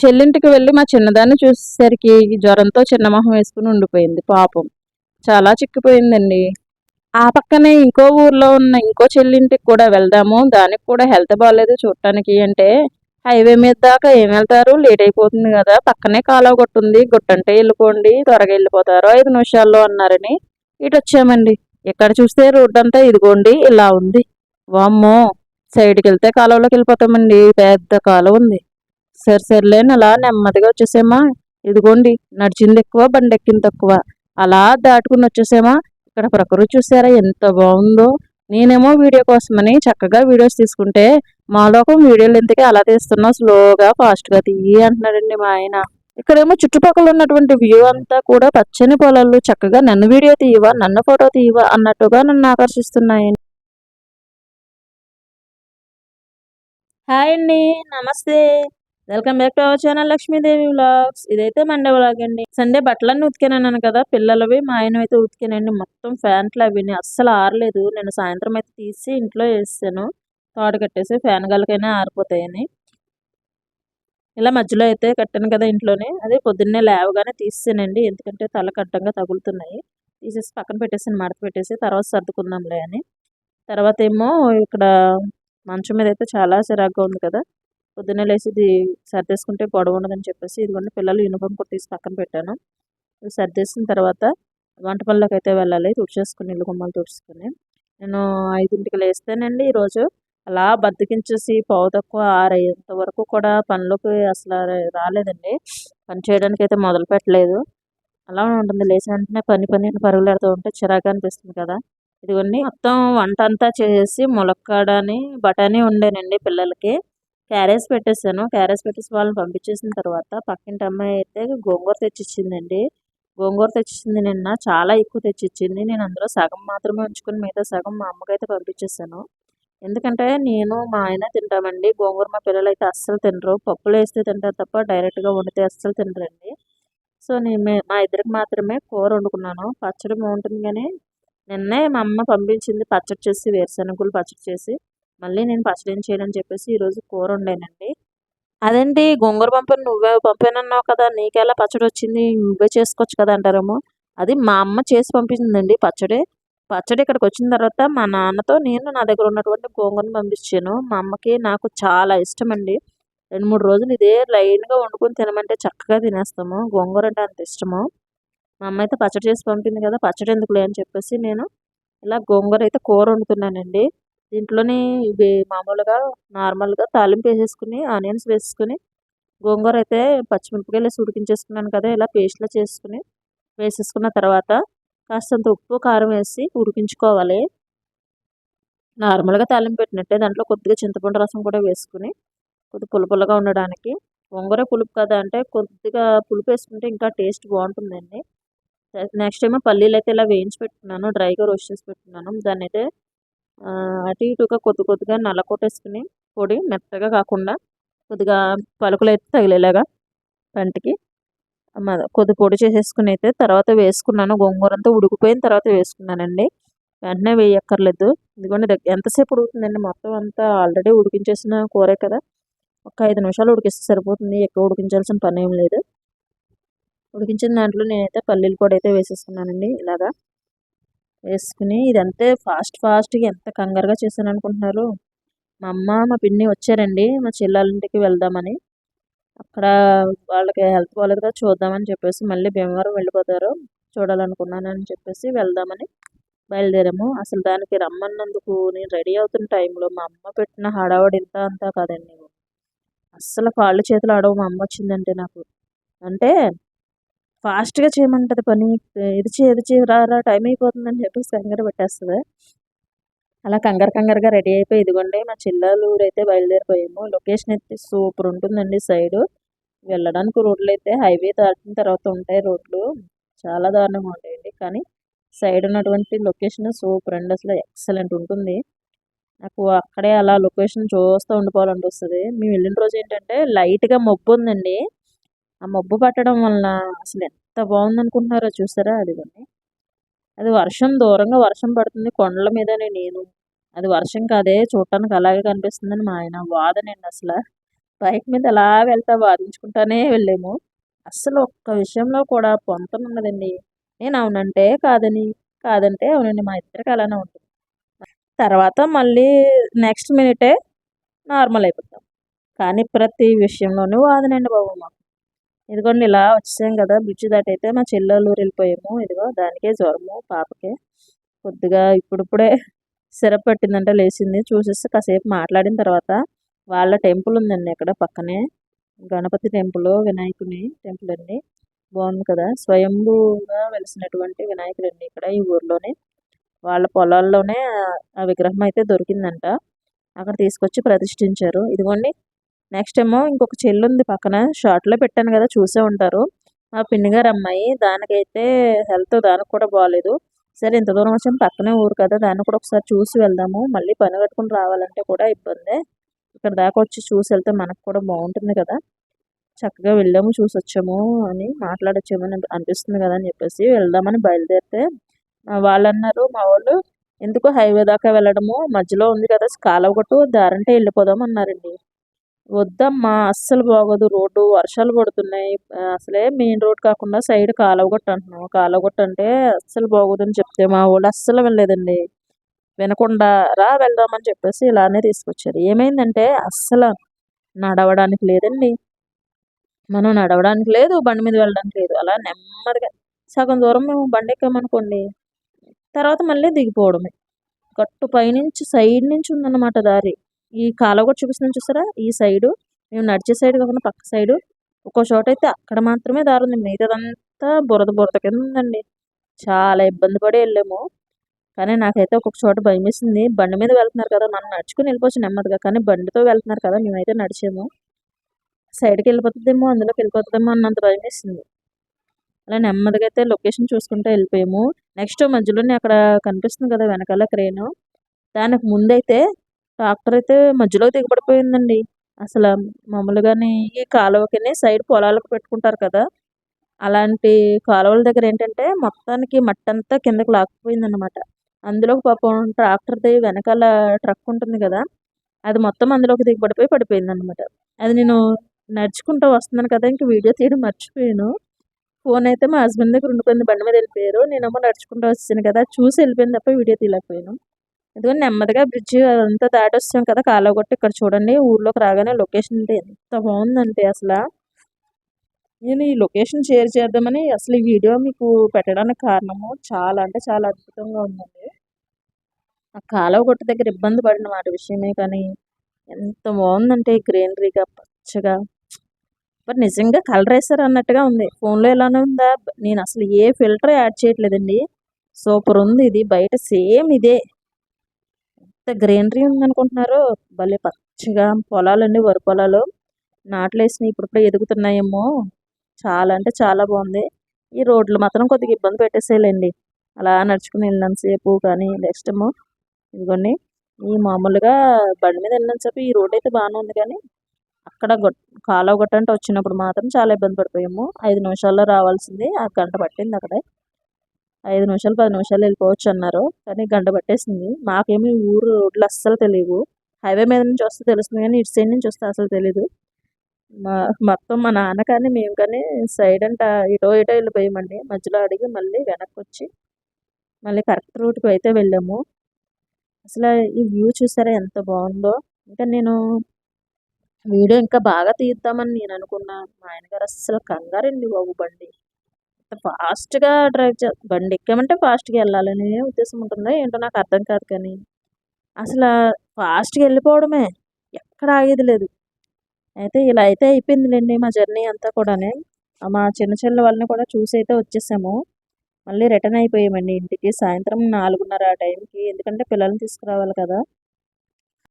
చెల్లింటికి వెళ్ళి మా చిన్నదాన్ని చూసేసరికి జ్వరంతో చిన్న మొహం వేసుకుని ఉండిపోయింది పాపం. చాలా చిక్కిపోయిందండి. ఆ పక్కనే ఇంకో ఊర్లో ఉన్న ఇంకో చెల్లింటికి కూడా వెళ్దాము. దానికి కూడా హెల్త్ బాగాలేదు చూడటానికి అంటే హైవే మీద దాకా ఏం వెళ్తారు? లేట్ అయిపోతుంది కదా. పక్కనే కాలువ కొట్టుంది గుట్టంటే వెళ్ళిపోండి. త్వరగా వెళ్ళిపోతారు. ఐదు నిమిషాల్లో అన్నారని ఇటు వచ్చామండి. ఇక్కడ చూస్తే రోడ్డు అంతా ఇదిగోండి ఇలా ఉంది. వామ్మో! సైడ్కి వెళ్తే కాలువలోకి వెళ్ళిపోతామండి. పెద్ద కాలువ ఉంది. సరే సర్లేని అలా నెమ్మదిగా వచ్చేసేమా? ఇదిగోండి నడిచింది ఎక్కువ బండి ఎక్కింది తక్కువ. అలా దాటుకుని వచ్చేసేమా? ఇక్కడ ప్రకృతి చూసారా ఎంత బాగుందో. నేనేమో వీడియో కోసమని చక్కగా వీడియోస్ తీసుకుంటే మా లోకం వీడియోలు ఎందుకే అలా తీస్తున్నావు స్లోగా ఫాస్ట్గా తీయి అంటున్నాడండి మా ఆయన. ఇక్కడేమో చుట్టుపక్కల ఉన్నటువంటి వ్యూ అంతా కూడా పచ్చని పొలాలు చక్కగా నన్ను వీడియో తీయవా నన్ను ఫోటో తీయవా అన్నట్టుగా నన్ను ఆకర్షిస్తున్నాయి హాయ్ అండి నమస్తే. Welcome back to our channel Lakshmidevi vlogs. ఇదైతే మండే వ్లాగ్ అండి. సండే బట్టలన్నీ ఉతికానన్నాను కదా పిల్లలవి మా ఆయన అయితే ఉతికానండి. మొత్తం ఫ్యాంట్లు అవి అస్సలు ఆరలేదు. నేను సాయంత్రం అయితే తీసి ఇంట్లో వేసాను. తోట కట్టేసి ఫ్యాన్ గలకైనా ఆరిపోతాయని. ఇలా మధ్యలో అయితే కట్టాను కదా ఇంట్లోనే. అదే పొద్దున్నే లేవగానే తీసేసానండి. ఎందుకంటే తల కట్టంగా తగులుతున్నాయి. తీసేసి పక్కన పెట్టేసి మడత పెట్టేసి. తర్వాత సర్దుకుందాంలే అని. తర్వాత ఏమో ఇక్కడ మంచం మీద అయితే చాలా చిరాగ్గా ఉంది కదా. పొద్దున్నే లేచి ఇది సర్దేసుకుంటే గొడవ ఉండదని చెప్పేసి ఇదిగోండి పిల్లలు యూనిఫామ్ కూడా తీసి పక్కన పెట్టాను. సర్దేసిన తర్వాత వంట పనులకు అయితే వెళ్ళాలి తుడిచేసుకుని ఇల్లు గుమ్మలు తుడుచుకుని. నేను ఐదింటికి లేస్తేనండి ఈరోజు. అలా బద్దకించేసి పావు తక్కువ ఆరయ్యేంత వరకు కూడా పనిలోకి అసలు రాలేదండి. పని చేయడానికి అయితే మొదలు పెట్టలేదు. అలా ఉంటుంది. లేచిన వెంటనే పని పని పరుగులు ఉంటే చిరాకు అనిపిస్తుంది కదా. ఇదిగోండి మొత్తం వంట అంతా చేసి ములక్కాడని బఠానీ ఉండేనండి పిల్లలకి. క్యారేజ్ పెట్టేసాను క్యారేజ్ పెట్టేసి వాళ్ళని పంపించేసిన తర్వాత పక్కింటి అమ్మాయి అయితే గోంగూర తెచ్చిచ్చిందండి. గోంగూర తెచ్చిచ్చింది నిన్న చాలా ఎక్కువ తెచ్చిచ్చింది. నేను అందులో సగం మాత్రమే ఉంచుకుని మిగతా సగం మా అమ్మకైతే పంపించేసాను ఎందుకంటే నేను మా ఆయన తింటామండి. గోంగూర మా పిల్లలు అయితే అస్సలు తినరు. పప్పులు వేస్తే తింటారు తప్ప డైరెక్ట్గా వండితే అస్సలు తినరండి. సో నేను మా ఇద్దరికి మాత్రమే కూర వండుకున్నాను. పచ్చడి బాగుంటుంది కానీ నిన్నే మా అమ్మ పంపించింది పచ్చడి చేసి వేరుశనగలు పచ్చడి చేసి. మళ్ళీ నేను ఫస్ట్ ఏం చేయనని చెప్పేసి ఈరోజు కూర వండానండి. అదేంటి గోంగూర పంపను నువ్వే పంపానన్నావు కదా నీకెలా పచ్చడి వచ్చింది నువ్వే చేసుకోవచ్చు కదా అంటారేమో. అది మా అమ్మ చేసి పంపించిందండి పచ్చడి. పచ్చడి ఇక్కడికి వచ్చిన తర్వాత మా నాన్నతో నేను నా దగ్గర ఉన్నటువంటి గోంగూరను పంపించాను. మా అమ్మకి నాకు చాలా ఇష్టం అండి రెండు మూడు రోజులు ఇదే లైన్గా వండుకొని తినమంటే చక్కగా తినేస్తాము. గోంగూర అంటే అంత ఇష్టము. మా అమ్మ అయితే పచ్చడి చేసి పంపింది కదా పచ్చడి ఎందుకులే అని చెప్పేసి నేను ఇలా గోంగూర అయితే కూర వండుతున్నానండి. దీంట్లోని ఇవి మామూలుగా నార్మల్గా తాలింపు వేసేసుకుని ఆనియన్స్ వేసుకుని గోంగూర అయితే పచ్చిమిరపకాయలు ఉడికించేసుకున్నాను కదా ఇలా పేస్ట్లో చేసుకుని వేసేసుకున్న తర్వాత కాస్తంత ఉప్పు కారం వేసి ఉడికించుకోవాలి. నార్మల్గా తాలింపు పెట్టినట్టే దాంట్లో కొద్దిగా చింతపండు రసం కూడా వేసుకుని కొద్ది పులుపులుగా ఉండడానికి. గోంగూర పులుపు కదా అంటే కొద్దిగా పులుపు వేసుకుంటే ఇంకా టేస్ట్ బాగుంటుందండి. నెక్స్ట్ ఏమో పల్లీలు అయితే ఇలా వేయించి పెట్టుకున్నాను డ్రైగా రోస్ట్ చేసి పెట్టుకున్నాను దాన్ని అయితే అటు ఇటుగా కొద్ది కొద్దిగా నల్ల కొట్టేసుకుని పొడి మెత్తగా కాకుండా కొద్దిగా పలుకులు అయితే తగిలేలాగా పంటికి కొద్ది పొడి చేసేసుకుని అయితే తర్వాత వేసుకున్నాను. గోంగూర అంతా ఉడికిపోయిన తర్వాత వేసుకున్నానండి. వెంటనే వేయక్కర్లేదు. ఎందుకంటే ఎంతసేపు ఉడుకుతుందండి? మొత్తం అంతా ఆల్రెడీ ఉడికించేసిన కూరే కదా. ఒక ఐదు నిమిషాలు ఉడికిస్తే సరిపోతుంది. ఎక్కువ ఉడికించాల్సిన పని ఏం లేదు. ఉడికించిన దాంట్లో నేనైతే పల్లీలు కూడా అయితే వేసేసుకున్నానండి ఇలాగా. వేసుకుని ఇదంతే ఫాస్ట్ ఫాస్ట్గా ఎంత కంగారుగా చేశాను అనుకుంటున్నారు మా అమ్మ మా పిన్ని వచ్చారండి మా చెల్లెళ్ళింటికి వెళ్దామని. అక్కడ వాళ్ళకి హెల్త్ బాగాలేదు కదా చూద్దామని చెప్పేసి మళ్ళీ భీమవరం వెళ్ళిపోతారు. చూడాలనుకున్నానని చెప్పేసి వెళ్దామని బయలుదేరాము. అసలు దానికి రమ్మన్నందుకు నేను రెడీ అవుతున్న టైంలో మా అమ్మ పెట్టిన హడావడి ఇంత అంతా కాదండి. అస్సలు కాళ్ళు చేతులు ఆడవు మా అమ్మ వచ్చిందంటే నాకు. అంటే ఫాస్ట్గా చేయమంటుంది పని. ఇది చే రారా టైం అయిపోతుందని చెప్పేసి కంగారు పెట్టేస్తుంది. అలా కంగారు కంగారుగా రెడీ అయిపోయి ఇదిగోండి మా చిల్లలు అయితే బయలుదేరిపోయాము. లొకేషన్ అయితే సూపర్ ఉంటుందండి సైడు. వెళ్ళడానికి రోడ్లు అయితే హైవే దాటిన తర్వాత ఉంటాయి రోడ్లు. చాలా దారుణంగా ఉంటాయండి. కానీ సైడ్ ఉన్నటువంటి లొకేషన్ సూపర్ అండి. అసలు ఎక్సలెంట్ ఉంటుంది. నాకు అక్కడే అలా లొకేషన్ చూస్తూ ఉండిపోవాలని వస్తుంది మేము వెళ్ళిన రోజు ఏంటంటే లైట్గా మబ్బు ఉందండి. ఆ మబ్బు పట్టడం వలన అసలు ఎంత బాగుందనుకుంటున్నారో చూసారా? అదిగోండి. అది వర్షం దూరంగా వర్షం పడుతుంది. కొండల మీదనే నేను. అది వర్షం కాదే చూడటానికి అలాగే కనిపిస్తుందని మా ఆయన వాదనండి అసలు. బైక్ మీద అలా వెళ్తా వాదించుకుంటానే వెళ్ళాము. అస్సలు ఒక్క విషయంలో కూడా పొంతం ఉన్నదండి. నేను అవునంటే కాదని కాదంటే అవునండి మా ఇద్దరికి అలానే ఉంటుంది. తర్వాత మళ్ళీ నెక్స్ట్ మినిటే నార్మల్ అయిపోతాం. కానీ ప్రతి విషయంలోనూ వాదనండి బాబు మాకు. ఇదిగోండి ఇలా వచ్చేసాం కదా బ్రిడ్జ్ దాటైతే మా చెల్లెలూరు వెళ్ళిపోయాము. ఇదిగో దానికే జ్వరము పాపకే. కొద్దిగా ఇప్పుడిప్పుడే సిరప్ పట్టిందంటే లేచింది. చూసేస్తే కాసేపు మాట్లాడిన తర్వాత వాళ్ళ టెంపుల్ ఉందండి ఇక్కడ పక్కనే. గణపతి టెంపుల్ వినాయకుని టెంపుల్ అండి. బాగుంది కదా. స్వయంభూగా వెలిసినటువంటి వినాయకుడు అండి ఇక్కడ ఈ ఊర్లోనే. వాళ్ళ పొలాల్లోనే ఆ విగ్రహం అయితే దొరికిందంట. అక్కడ తీసుకొచ్చి ప్రతిష్ఠించారు. ఇదిగోండి నెక్స్ట్ ఏమో ఇంకొక చెల్లు ఉంది పక్కన షార్ట్లో పెట్టాను కదా చూసే ఉంటారు. మా పిన్నిగారు అమ్మాయి దానికైతే హెల్త్ దానికి కూడా బాగాలేదు సరే ఇంత దూరం వచ్చాం పక్కనే ఊరు కదా దాన్ని కూడా ఒకసారి చూసి వెళ్దాము. మళ్ళీ పని కట్టుకుని రావాలంటే కూడా ఇబ్బందే. ఇక్కడ దాకా వచ్చి చూసి వెళ్తే మనకు కూడా బాగుంటుంది కదా. చక్కగా వెళ్ళాము చూసి వచ్చాము అని మాట్లాడొచ్చామని అనిపిస్తుంది కదా అని చెప్పేసి వెళ్దామని బయలుదేరితే వాళ్ళు అన్నారు మా వాళ్ళు ఎందుకు హైవే దాకా వెళ్ళడము? మధ్యలో ఉంది కదా కాలవ కొట్టు దారంటే వెళ్ళిపోదాం అన్నారండి. వద్దమ్మా అస్సలు బాగోదు. రోడ్డు వర్షాలు పడుతున్నాయి. అసలే మెయిన్ రోడ్ కాకుండా సైడ్ కాలువగొట్ట అంటున్నాం కాలువగొట్ట అంటే అస్సలు బాగోదని చెప్తే మా వాళ్ళు అస్సలు వెళ్ళలేదండి వినకుండా రా వెళ్దామని చెప్పేసి ఇలానే తీసుకొచ్చారు. ఏమైందంటే అస్సలు నడవడానికి లేదండి. మనం నడవడానికి లేదు బండి మీద వెళ్ళడానికి లేదు. అలా నెమ్మదిగా సగం దూరం మేము బండి ఎక్కామనుకోండి తర్వాత మళ్ళీ దిగిపోవడమే. గట్టు పైనుంచి సైడ్ నుంచి ఉందన్నమాట దారి. ఈ కాలువ కూడా చూపిస్తున్నాను చూసారా? ఈ సైడు మేము నడిచే సైడ్ కాకుండా పక్క సైడు ఒక్కో చోట అయితే అక్కడ మాత్రమే దారి ఉంది. మిగతాదంతా బురద బురద కింద ఉందండి. చాలా ఇబ్బంది పడి వెళ్ళాము. కానీ నాకైతే ఒక్కొక్క చోట భయం వేసింది. బండి మీద వెళ్తున్నారు కదా మనం నడుచుకుని వెళ్ళిపోవచ్చు నెమ్మదిగా. కానీ బండితో వెళ్తున్నారు కదా మేమైతే నడిచాము. సైడ్కి వెళ్ళిపోతుందేమో అందులోకి వెళ్ళిపోతుందేమో అన్నంత భయం వేసింది. అలా నెమ్మదిగా అయితే లొకేషన్ చూసుకుంటూ వెళ్ళిపోయాము. నెక్స్ట్ మధ్యలోనే అక్కడ కనిపిస్తుంది కదా వెనకాల క్రేను. దానికి ముందైతే ట్రాక్టర్ అయితే మధ్యలో దిగబడిపోయిందండి. అసలు మామూలుగానే ఈ కాలువకిని సైడ్ పొలాలకు పెట్టుకుంటారు కదా. అలాంటి కాలువల దగ్గర ఏంటంటే మొత్తానికి మట్టి అంతా కిందకి లాక్కుపోయిందనమాట అందులో పాపం ట్రాక్టర్ది వెనకాల ట్రక్ ఉంటుంది కదా. అది మొత్తం అందులోకి దిగబడిపోయి పడిపోయింది అనమాట అది నేను నడుచుకుంటూ వస్తున్నాను కదా ఇంక వీడియో తీయడం మర్చిపోయాను. ఫోన్ అయితే మా హస్బెండ్ దగ్గర ఉండిపోయింది బండి మీద వెళ్ళిపోయారు. నేనేమో నడుచుకుంటూ వచ్చాను కదా చూసి వెళ్ళిపోయింది తప్ప వీడియో తీయలేకపోయాను. ఇదిగో నెమ్మదిగా బ్రిడ్జ్ అంతా దాటొస్తాం కదా కాలగొట్టి ఇక్కడ చూడండి ఊర్లోకి రాగానే లొకేషన్ అంటే ఎంత బాగుందంటే అసలు. నేను ఈ లొకేషన్ షేర్ చేద్దామని అసలు ఈ వీడియో మీకు పెట్టడానికి కారణము చాలా అంటే చాలా అద్భుతంగా ఉందండి. ఆ కాలువ కొట్ట దగ్గర ఇబ్బంది పడిన వాటి విషయమే కానీ ఎంత బాగుందంటే గ్రీనరీగా పచ్చగా. బట్ నిజంగా కలర్ వేసారు అన్నట్టుగా ఉంది. ఫోన్లో ఎలానే ఉందా? నేను అసలు ఏ ఫిల్టర్ యాడ్ చేయట్లేదండి. సూపర్ ఉంది ఇది. బయట సేమ్ ఇదే. ఎంత గ్రీనరీ ఉందనుకుంటున్నారో భలే పచ్చగా పొలాలండి వరి పొలాలు. నాట్లు వేసినాయి ఇప్పుడు ఎదుగుతున్నాయేమో. చాలా అంటే చాలా బాగుంది ఈ రోడ్లు మాత్రం కొద్దిగా ఇబ్బంది పెట్టేసేయాలండి. అలా నడుచుకుని వెళ్ళినంతసేపు కానీ నెక్స్ట్ ఏమో ఇదిగోండి. ఈ మామూలుగా బండి మీద వెళ్ళినంతసేపు ఈ రోడ్ అయితే బాగానే ఉంది కానీ అక్కడ కాలువ గొట్టంటే వచ్చినప్పుడు మాత్రం చాలా ఇబ్బంది పడిపోయాము. ఐదు నిమిషాల్లో రావాల్సింది. ఆ గంట పట్టింది అక్కడే. ఐదు నిమిషాలు పది నిమిషాలు వెళ్ళిపోవచ్చు అన్నారు. కానీ గంట పట్టేసింది. మాకేమీ ఊరు రోడ్లు అస్సలు తెలియవు. హైవే మీద నుంచి వస్తే తెలుస్తుంది కానీ ఇటు సైడ్ నుంచి వస్తే అసలు తెలీదు. మా మొత్తం మా నాన్న కానీ మేము కానీ సైడ్ అంట ఇటో ఇటో వెళ్ళిపోయామండి. మధ్యలో అడిగి మళ్ళీ వెనక్కి వచ్చి మళ్ళీ కరెక్ట్ రూట్కి అయితే వెళ్ళాము. అసలు ఈ వ్యూ చూసారా ఎంత బాగుందో. ఇంకా నేను వీడియో ఇంకా బాగా తీద్దామని నేను అనుకున్నా. మా ఆయనగారు అస్సలు కంగారండి బాబు బండి. ఫాస్ట్గా డ్రైవ్ చే బండి ఎక్కామంటే ఫాస్ట్గా వెళ్ళాలని ఉద్దేశం ఉంటుందో ఏంటో నాకు అర్థం కాదు కానీ. అసలు ఫాస్ట్గా వెళ్ళిపోవడమే. ఎక్కడ ఆగేది లేదు. అయితే ఇలా అయితే అయిపోయిందిలేండి మా జర్నీ అంతా కూడానే. మా చిన్న చెల్లె వాళ్ళని కూడా చూసి అయితే వచ్చేసాము. మళ్ళీ రిటర్న్ అయిపోయామండి ఇంటికి. సాయంత్రం నాలుగున్నర ఆ టైంకి. ఎందుకంటే పిల్లల్ని తీసుకురావాలి కదా.